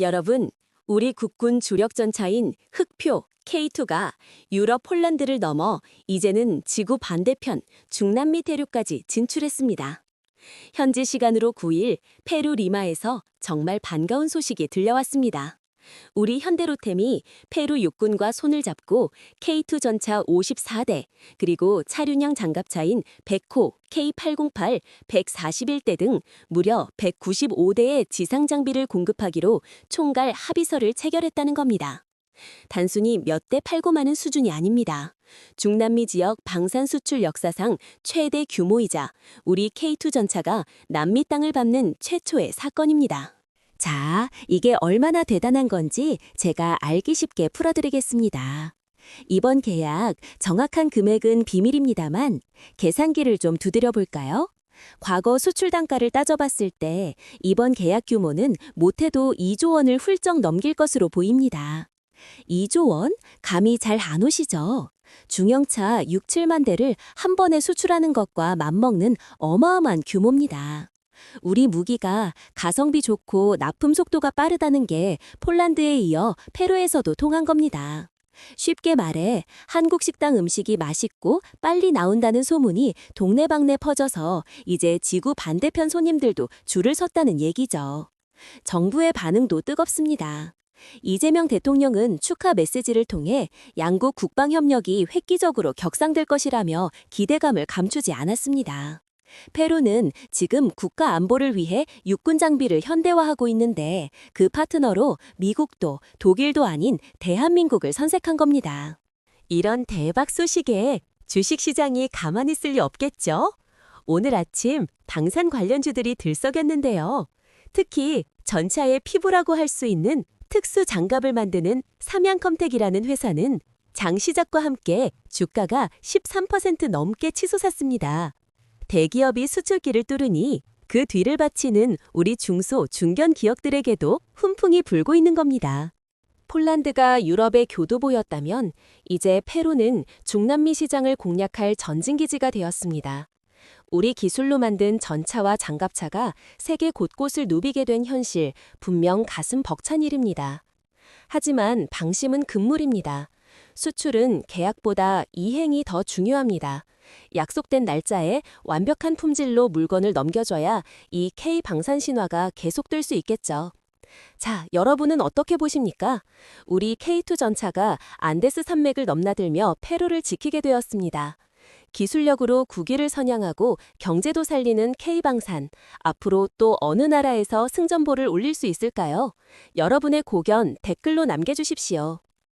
여러분, 우리 국군 주력 전차인 흑표 K2가 유럽 폴란드를 넘어 이제는 지구 반대편 중남미 대륙까지 진출했습니다. 현지 시간으로 9일 페루 리마에서 정말 반가운 소식이 들려왔습니다. 우리 현대로템이 페루 육군과 손을 잡고 K2 전차 54대 그리고 차륜형 장갑차인 백호 K808 141대 등 무려 195대의 지상 장비를 공급하기로 총괄 합의서를 체결했다는 겁니다. 단순히 몇 대 팔고 마는 수준이 아닙니다. 중남미 지역 방산 수출 역사상 최대 규모이자 우리 K2 전차가 남미 땅을 밟는 최초의 사건입니다. 자, 이게 얼마나 대단한 건지 제가 알기 쉽게 풀어드리겠습니다. 이번 계약 정확한 금액은 비밀입니다만 계산기를 좀 두드려 볼까요? 과거 수출 단가를 따져봤을 때 이번 계약 규모는 못해도 2조 원을 훌쩍 넘길 것으로 보입니다. 2조 원? 감이 잘 안 오시죠? 중형차 6, 7만 대를 한 번에 수출하는 것과 맞먹는 어마어마한 규모입니다. 우리 무기가 가성비 좋고 납품 속도가 빠르다는 게 폴란드에 이어 페루에서도 통한 겁니다. 쉽게 말해 한국 식당 음식이 맛있고 빨리 나온다는 소문이 동네방네 퍼져서 이제 지구 반대편 손님들도 줄을 섰다는 얘기죠. 정부의 반응도 뜨겁습니다. 이재명 대통령은 축하 메시지를 통해 양국 국방 협력이 획기적으로 격상될 것이라며 기대감을 감추지 않았습니다. 페루는 지금 국가 안보를 위해 육군 장비를 현대화하고 있는데 그 파트너로 미국도 독일도 아닌 대한민국을 선색한 겁니다. 이런 대박 소식에 주식시장이 가만히 있을 리 없겠죠? 오늘 아침 방산 관련주들이 들썩였는데요. 특히 전차의 피부라고 할 수 있는 특수 장갑을 만드는 삼양컴텍이라는 회사는 장 시작과 함께 주가가 13% 넘게 치솟았습니다. 대기업이 수출기를 뚫으니 그 뒤를 바치는 우리 중소, 중견 기업들에게도 훈풍이 불고 있는 겁니다. 폴란드가 유럽의 교두보였다면 이제 페루는 중남미 시장을 공략할 전진기지가 되었습니다. 우리 기술로 만든 전차와 장갑차가 세계 곳곳을 누비게 된 현실 분명 가슴 벅찬 일입니다. 하지만 방심은 금물입니다. 수출은 계약보다 이행이 더 중요합니다. 약속된 날짜에 완벽한 품질로 물건을 넘겨줘야 이 K 방산 신화가 계속될 수 있겠죠. 자, 여러분은 어떻게 보십니까? 우리 K2 전차가 안데스 산맥을 넘나들며 페루를 지키게 되었습니다. 기술력으로 국위를 선양하고 경제도 살리는 K방산. 앞으로 또 어느 나라에서 승전보를 올릴 수 있을까요? 여러분의 고견 댓글로 남겨주십시오.